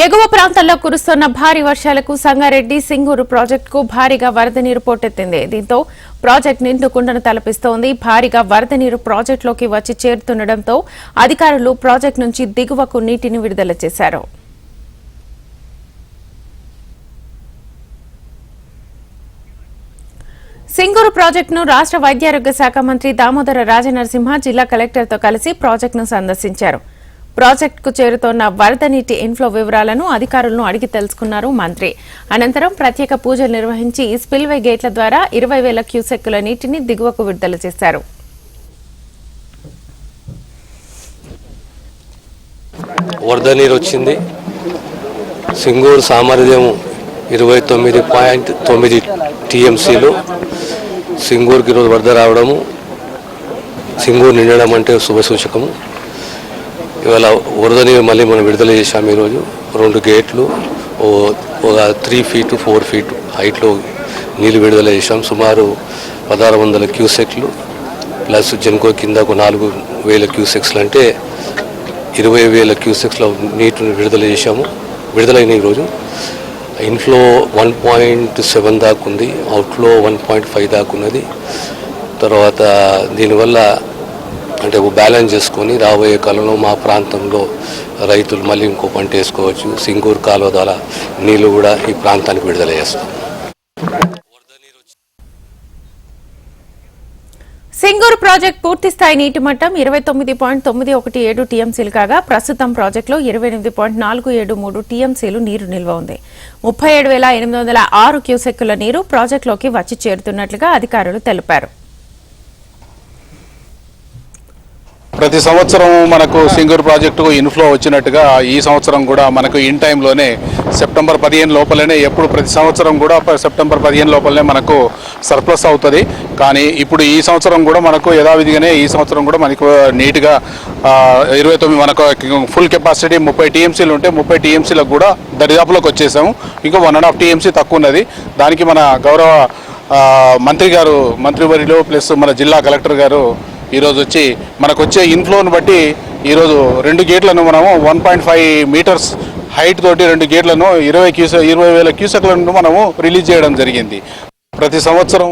ఎగువ ప్రాంతాల్లో కురుస్తున్న భారీ వర్షాలకు సంగారెడ్డి సింగూరు ప్రాజెక్టుకు భారీగా వరద నీరు పోటెత్తింది. దీంతో ప్రాజెక్టు నిండుకుండను తలపిస్తోంది. భారీగా వరద నీరు ప్రాజెక్టులోకి వచ్చి చేరుతుండటంతో అధికారులు ప్రాజెక్టు నుంచి దిగువకు నీటిని విడుదల చేశారు. సింగూరు ప్రాజెక్టును రాష్ట్ర వైద్యారోగ్య శాఖ మంత్రి దామోదర రాజనరసింహ జిల్లా కలెక్టర్తో కలిసి ప్రాజెక్టును సందర్శించారు. ప్రాజెక్టుకు చేరుతోన్న వరద నీటి ఇన్ఫ్లో వివరాలను అధికారులను అడిగి తెలుసుకున్నారు మంత్రి. అనంతరం ప్రత్యేక పూజలు నిర్వహించి స్పిల్వే గేట్ల ద్వారా ఇరవై వేల క్యూసెక్కుల నీటిని దిగువకు విడుదల చేశారు. వరద నీరు వచ్చింది. సింగూరు సామర్థ్యం ఇరవై తొమ్మిది పాయింట్ తొమ్మిది టీఎంసీలు. సింగూరుకి ఈరోజు వరద రావడము సింగూరు నిండడం అంటే శుభసూచకము. ఇవాళ వరదని మళ్ళీ మనం విడుదల చేశాము ఈరోజు. రెండు గేట్లు ఓ ఒక త్రీ ఫీటు ఫోర్ ఫీట్ హైట్లో నీళ్ళు విడుదల చేశాం. సుమారు పదహారు వందల క్యూసెక్లు ప్లస్ జన్కో కింద ఒక నాలుగు వేల క్యూసెక్స్లు అంటే ఇరవై వేల క్యూసెక్స్లో నీటిని విడుదల చేశాము. విడుదలైన ఈరోజు. ఇన్ఫ్లో వన్ పాయింట్ సెవెన్ దాకా ఉంది అవుట్ఫ్లో వన్ పాయింట్ ఫైవ్ దాకా ఉన్నది. తర్వాత దీనివల్ల అంటే బ్యాలెన్స్ చేసుకొని రాబోయే కాలంలో మా ప్రాంతంలో రైతులు మళ్ళీ ఇంకో పంట వేసుకోవచ్చు. సింగూరు కాలువ ద్వారా నీళ్ళు కూడా ఈ ప్రాంతానికి విడుదల చేస్తాం. సింగూరు ప్రాజెక్ట్ పూర్తి స్థాయి నీటి మట్టం ఇరవై తొమ్మిది పాయింట్ తొమ్మిది ఒకటి ఏడు టీఎంసీలు కాగా ప్రస్తుతం ప్రాజెక్టులో ఇరవై ఎనిమిది పాయింట్ నాలుగు ఏడు మూడు టీఎంసీలు నీరు నిల్వ ఉంది. ముప్పై ఏడు వేల ఎనిమిది వందల ఆరు క్యూసెక్కుల నీరు ప్రాజెక్టులోకి వచ్చి చేరుతున్నట్లుగా అధికారులు తెలిపారు. ప్రతి సంవత్సరం మనకు సింగూరు ప్రాజెక్టుకు ఇన్ఫ్లో వచ్చినట్టుగా ఈ సంవత్సరం కూడా మనకు ఇన్ టైంలోనే సెప్టెంబర్ పదిహేను లోపలనే ఎప్పుడు ప్రతి సంవత్సరం కూడా సెప్టెంబర్ పదిహేను లోపలనే మనకు సర్ప్లస్ అవుతుంది. కానీ ఇప్పుడు ఈ సంవత్సరం కూడా మనకు యథావిధిగానే ఈ సంవత్సరం కూడా మనకు నీట్గా ఇరవై తొమ్మిది మనకు ఫుల్ కెపాసిటీ ముప్పై టీఎంసీలు ఉంటే ముప్పై టీఎంసీలకు కూడా దరిదాపులోకి వచ్చేసాము. ఇంకా వన్ అండ్ హాఫ్ టీఎంసీ తక్కువ ఉన్నది. దానికి మన గౌరవ మంత్రి గారు మంత్రివర్యులు ప్లస్ మన జిల్లా కలెక్టర్ గారు ఈరోజు వచ్చి మనకు వచ్చే ఇన్ఫ్లోని బట్టి ఈరోజు రెండు గేట్లను మనము one point five metres height తోటి రెండు గేట్లను ఇరవై క్యూసె ఇరవై వేల క్యూసెక్లను మనము రిలీజ్ చేయడం జరిగింది. ప్రతి సంవత్సరం